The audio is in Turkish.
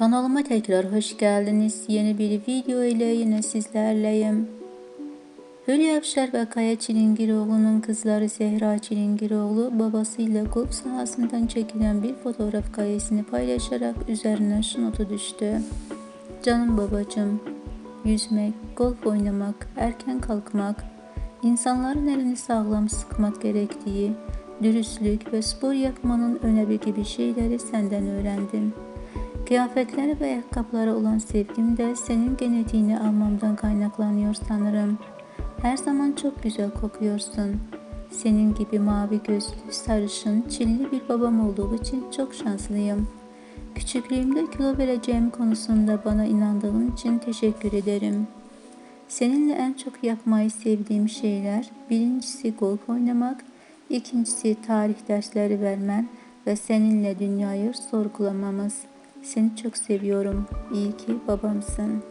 Kanalıma tekrar hoş geldiniz. Yeni bir video ile yine sizlerleyim. Hülya Avşar ve Kaya Çilingiroğlu'nun kızları Zehra Çilingiroğlu babasıyla golf sahasından çekilen bir fotoğraf karesini paylaşarak üzerine şu notu düştü. Canım babacım, yüzmek, golf oynamak, erken kalkmak, insanların elini sağlam sıkmak gerektiği, dürüstlük ve spor yapmanın önemli gibi şeyleri senden öğrendim. Kıyafetlere ve ayakkabılara olan sevgim de senin genetiğini almamdan kaynaklanıyor sanırım. Her zaman çok güzel kokuyorsun. Senin gibi mavi gözlü, sarışın, çilli bir babam olduğu için çok şanslıyım. Küçüklüğümde kilo vereceğim konusunda bana inandığın için teşekkür ederim. Seninle en çok yapmayı sevdiğim şeyler birincisi golf oynamak, ikincisi tarih dersleri vermen ve seninle dünyayı sorgulamamız. Seni çok seviyorum. İyi ki babamsın.